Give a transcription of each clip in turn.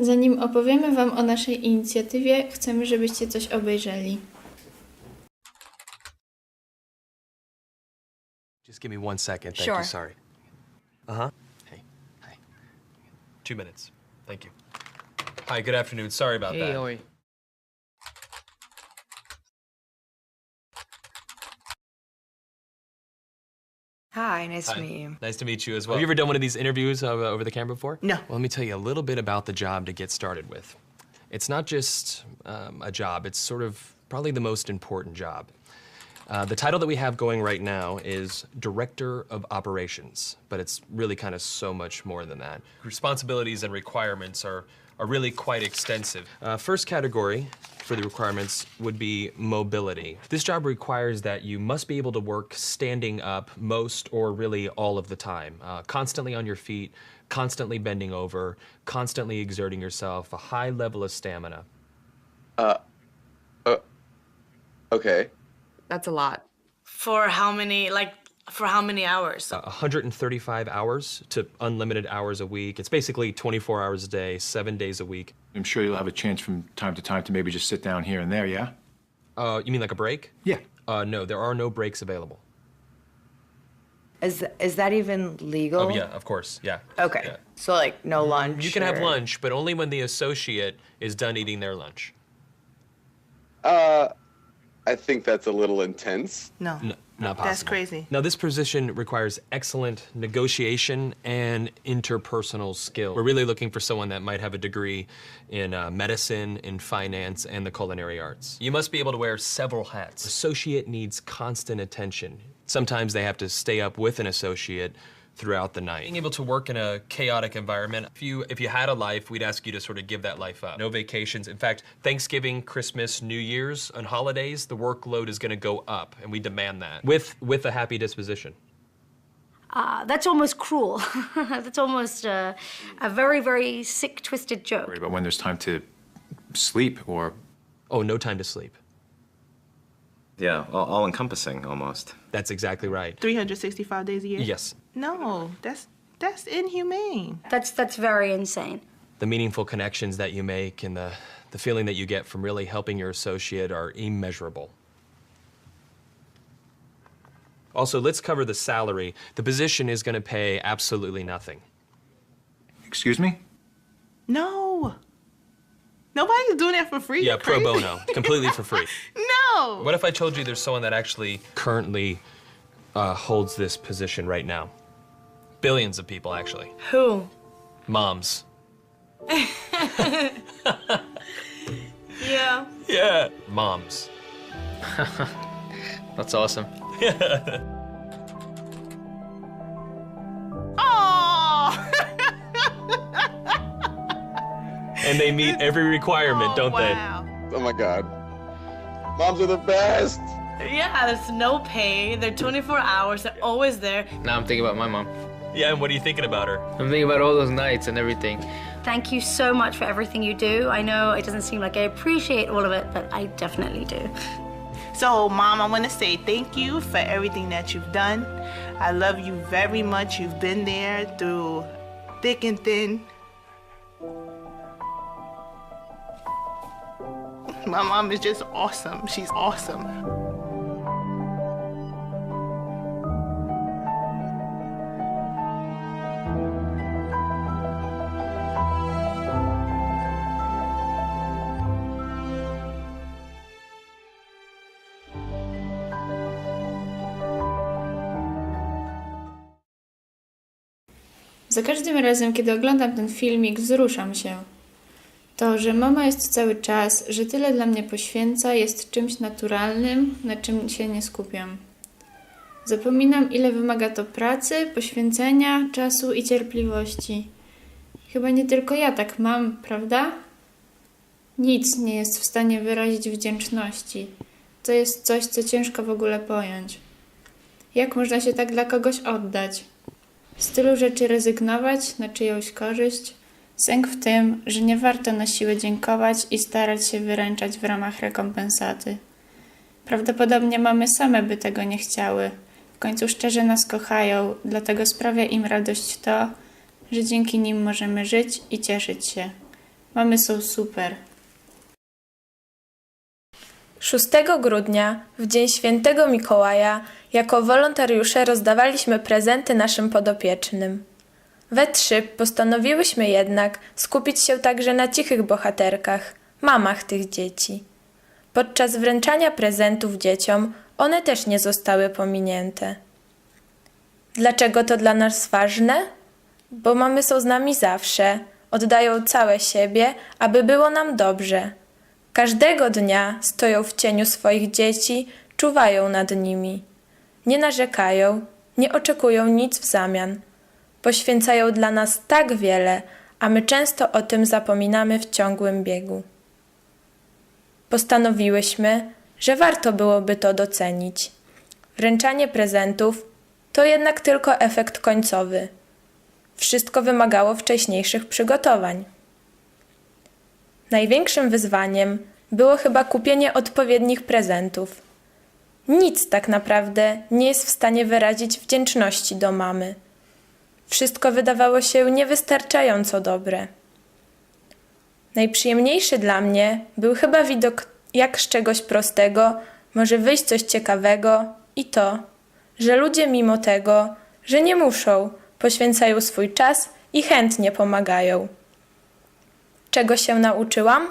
Zanim opowiemy Wam o naszej inicjatywie, chcemy, żebyście coś obejrzeli. Just give me one second. Thank Sure. you. Sorry. Uh huh. Hey. Hi. Two minutes. Thank you. Hi. Good afternoon. Sorry about Hey, that. are Hi, nice Hi. to meet you. Nice to meet you as well. Have you ever done one of these interviews uh, over the camera before? No. Well, let me tell you a little bit about the job to get started with. It's not just um, a job, it's sort of probably the most important job. Uh, the title that we have going right now is Director of Operations, but it's really kind of so much more than that. Responsibilities and requirements are, are really quite extensive. Uh, first category for the requirements would be mobility. This job requires that you must be able to work standing up most or really all of the time, uh, constantly on your feet, constantly bending over, constantly exerting yourself, a high level of stamina. Uh Okay. That's a lot. For how many, like, for how many hours? Uh, 135 hours to unlimited hours a week. It's basically 24 hours a day, seven days a week. I'm sure you'll have a chance from time to time to maybe just sit down here and there, yeah? Uh, you mean like a break? Yeah. Uh, no, there are no breaks available. Is is that even legal? Oh, yeah, of course, yeah. Okay. Yeah. So like no lunch. You can have lunch, but only when the associate is done eating their lunch. Uh, I think that's a little intense. No. N- not possible. That's crazy. Now, this position requires excellent negotiation and interpersonal skill. We're really looking for someone that might have a degree in uh, medicine, in finance, and the culinary arts. You must be able to wear several hats. Associate needs constant attention. Sometimes they have to stay up with an associate throughout the night. Being able to work in a chaotic environment, if you if you had a life, we'd ask you to sort of give that life up. No vacations. In fact, Thanksgiving, Christmas, New Year's, and holidays, the workload is going to go up, and we demand that with with a happy disposition. Uh, that's almost cruel. that's almost uh, a very, very sick, twisted joke. Worry about when there's time to sleep or Oh, no time to sleep. Yeah, all, all encompassing almost. That's exactly right. 365 days a year? Yes. No, that's that's inhumane. That's that's very insane. The meaningful connections that you make and the, the feeling that you get from really helping your associate are immeasurable. Also, let's cover the salary. The position is going to pay absolutely nothing. excuse me? No. Nobody's doing that for free. Yeah, pro bono, completely for free. No. What if I told you there's someone that actually currently uh, holds this position right now? Billions of people, actually. Who? Moms. Yeah. Yeah. Moms. That's awesome. Oh. And they meet every requirement, Oh, don't wow. Oh my god. Moms are the best. Yeah, there's no pay. They're 24 hours. They're always there. Now I'm thinking about my mom. They? Yeah, and what are you thinking about her? I'm thinking about all those nights and everything. Thank you so much for everything you do. I know it doesn't seem like I appreciate all of it, but I definitely do. So, Mom, I want to say thank you for everything that you've done. I love you very much. You've been there through thick and thin. My mom is just awesome. She's awesome. Za każdym razem, kiedy oglądam ten filmik, wzruszam się. To, że mama jest cały czas, że tyle dla mnie poświęca, jest czymś naturalnym, na czym się nie skupiam. Zapominam, ile wymaga to pracy, poświęcenia, czasu i cierpliwości. Chyba nie tylko ja tak mam, prawda? Nic nie jest w stanie wyrazić wdzięczności. To jest coś, co ciężko w ogóle pojąć. Jak można się tak dla kogoś oddać? Z tylu rzeczy rezygnować na czyjąś korzyść? Sęk w tym, że nie warto na siłę dziękować i starać się wyręczać w ramach rekompensaty. Prawdopodobnie mamy same by tego nie chciały. W końcu szczerze nas kochają, dlatego sprawia im radość to, że dzięki nim możemy żyć i cieszyć się. Mamy są super. 6 grudnia, w dzień świętego Mikołaja, jako wolontariusze rozdawaliśmy prezenty naszym podopiecznym. We trzy postanowiłyśmy jednak skupić się także na cichych bohaterkach, mamach tych dzieci. Podczas wręczania prezentów dzieciom one też nie zostały pominięte. Dlaczego to dla nas ważne? Bo mamy są z nami zawsze, oddają całe siebie, aby było nam dobrze. Każdego dnia stoją w cieniu swoich dzieci, czuwają nad nimi. Nie narzekają, nie oczekują nic w zamian. Poświęcają dla nas tak wiele, a my często o tym zapominamy w ciągłym biegu. Postanowiłyśmy, że warto byłoby to docenić. Wręczanie prezentów to jednak tylko efekt końcowy. Wszystko wymagało wcześniejszych przygotowań. Największym wyzwaniem było chyba kupienie odpowiednich prezentów. Nic tak naprawdę nie jest w stanie wyrazić wdzięczności do mamy. Wszystko wydawało się niewystarczająco dobre. Najprzyjemniejszy dla mnie był chyba widok, jak z czegoś prostego może wyjść coś ciekawego i to, że ludzie mimo tego, że nie muszą, poświęcają swój czas i chętnie pomagają. Czego się nauczyłam?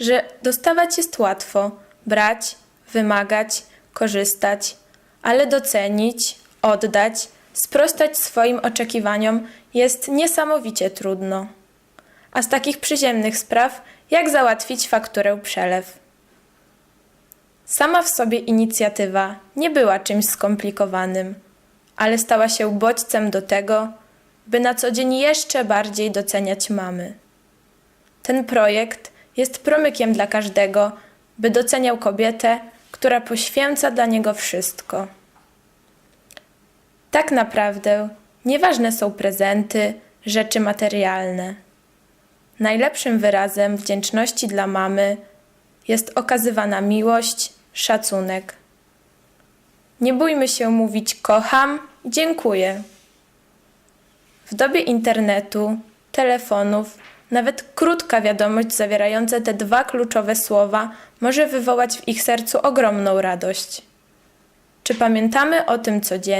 Że dostawać jest łatwo, brać, wymagać, korzystać, ale docenić, oddać, sprostać swoim oczekiwaniom jest niesamowicie trudno. A z takich przyziemnych spraw, jak załatwić fakturę przelew. Sama w sobie inicjatywa nie była czymś skomplikowanym, ale stała się bodźcem do tego, by na co dzień jeszcze bardziej doceniać mamy. Ten projekt jest promykiem dla każdego, by doceniał kobietę, która poświęca dla niego wszystko. Tak naprawdę nieważne są prezenty, rzeczy materialne. Najlepszym wyrazem wdzięczności dla mamy jest okazywana miłość, szacunek. Nie bójmy się mówić kocham, dziękuję. W dobie internetu, telefonów, nawet krótka wiadomość zawierająca te dwa kluczowe słowa może wywołać w ich sercu ogromną radość. Czy pamiętamy o tym codziennie?